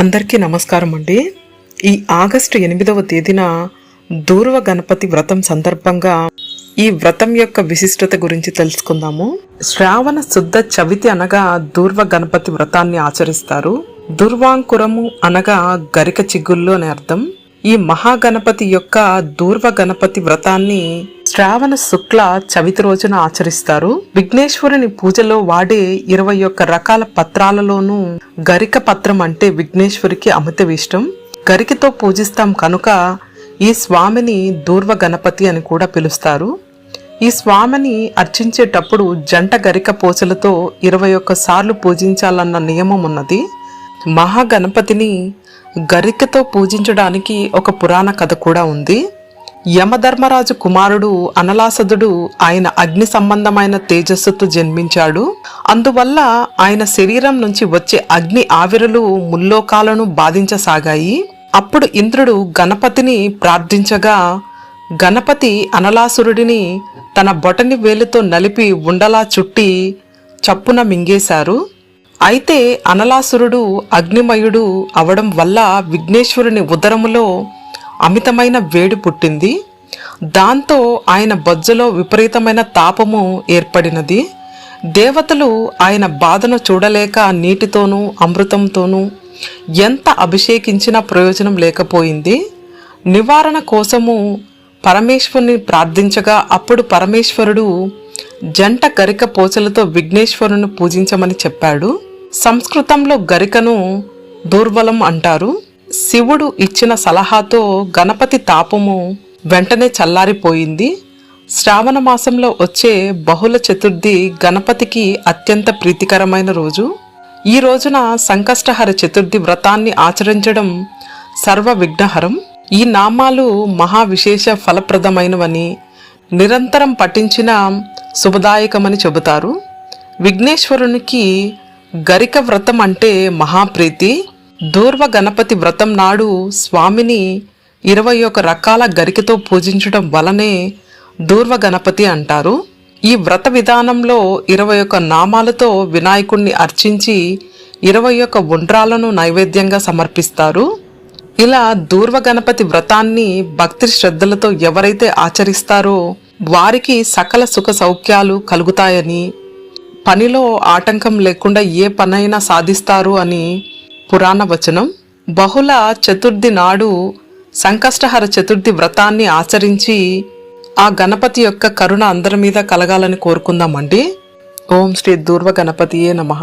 అందరికీ నమస్కారం అండి. ఈ ఆగస్టు ఎనిమిదవ తేదీన దూర్వ గణపతి వ్రతం సందర్భంగా ఈ వ్రతం యొక్క విశిష్టత గురించి తెలుసుకుందాము. శ్రావణ శుద్ధ చవితి అనగా దూర్వ గణపతి వ్రతాన్ని ఆచరిస్తారు. దుర్వాంకురము అనగా గరిక చిగుల్లో అని అర్థం. ఈ మహాగణపతి యొక్క దూర్వ గణపతి వ్రతాన్ని శ్రావణ శుక్ల చవితి రోజున ఆచరిస్తారు. విఘ్నేశ్వరుని పూజలో వాడే ఇరవై ఒక్క రకాల పత్రాలలోనూ గరిక పత్రం అంటే విఘ్నేశ్వరికి అమితవిష్టం. గరికతో పూజిస్తాం కనుక ఈ స్వామిని దూర్వ గణపతి అని కూడా పిలుస్తారు. ఈ స్వామిని అర్చించేటప్పుడు జంట గరిక పూజలతో ఇరవై ఒక్క సార్లు పూజించాలన్న నియమం ఉన్నది. మహాగణపతిని గరికతో పూజించడానికి ఒక పురాణ కథ కూడా ఉంది. యమధర్మరాజు కుమారుడు అనలాసదుడు ఆయన అగ్ని సంబంధమైన తేజస్సుతో జన్మించాడు. అందువల్ల ఆయన శరీరం నుంచి వచ్చే అగ్ని ఆవిరులు ముల్లోకాలను బాధించసాగాయి. అప్పుడు ఇంద్రుడు గణపతిని ప్రార్థించగా గణపతి అనలాసురుడిని తన బొటని వేలుతో నలిపి ఉండలా చుట్టి చప్పున మింగేశారు. అయితే అనలాసురుడు అగ్నిమయుడు అవడం వల్ల విఘ్నేశ్వరుని ఉదరములో అమితమైన వేడి పుట్టింది. దాంతో ఆయన బొజ్జలో విపరీతమైన తాపము ఏర్పడినది. దేవతలు ఆయన బాధను చూడలేక నీటితోనూ అమృతంతోనూ ఎంత అభిషేకించినా ప్రయోజనం లేకపోయింది. నివారణ కోసము పరమేశ్వరుని ప్రార్థించగా అప్పుడు పరమేశ్వరుడు జంట గరిక పోచలతో విఘ్నేశ్వరుని పూజించమని చెప్పాడు. సంస్కృతంలో గరికను దూర్బలం అంటారు. శివుడు ఇచ్చిన సలహాతో గణపతి తాపము వెంటనే చల్లారిపోయింది. శ్రావణ మాసంలో వచ్చే బహుళ చతుర్థి గణపతికి అత్యంత ప్రీతికరమైన రోజు. ఈ రోజున సంకష్టహర చతుర్థి వ్రతాన్ని ఆచరించడం సర్వ విఘ్నహరం ఈ నామాలు మహా విశేష ఫలప్రదమైనవని నిరంతరం పఠించిన శుభదాయకమని చెబుతారు. విఘ్నేశ్వరునికి గరిక వ్రతం అంటే మహాప్రీతి. దూర్వ గణపతి వ్రతం నాడు స్వామిని ఇరవై ఒక రకాల గరికతో పూజించడం వలనే దూర్వ గణపతి అంటారు. ఈ వ్రత విధానంలో ఇరవై ఒక నామాలతో వినాయకుణ్ణి అర్చించి ఇరవై ఒక ఉండ్రాలను నైవేద్యంగా సమర్పిస్తారు. ఇలా దూర్వ గణపతి వ్రతాన్ని భక్తి శ్రద్ధలతో ఎవరైతే ఆచరిస్తారో వారికి సకల సుఖ సౌఖ్యాలు కలుగుతాయని పనిలో ఆటంకం లేకుండా ఏ పనైనా సాధిస్తారు అని పురాణ వచనం. బహుళ చతుర్థి నాడు సంకష్టహర చతుర్థి వ్రతాన్ని ఆచరించి ఆ గణపతి యొక్క కరుణ అందరి మీద కలగాలని కోరుకుందామండి. ఓం శ్రీ దూర్వ గణపతియే నమః.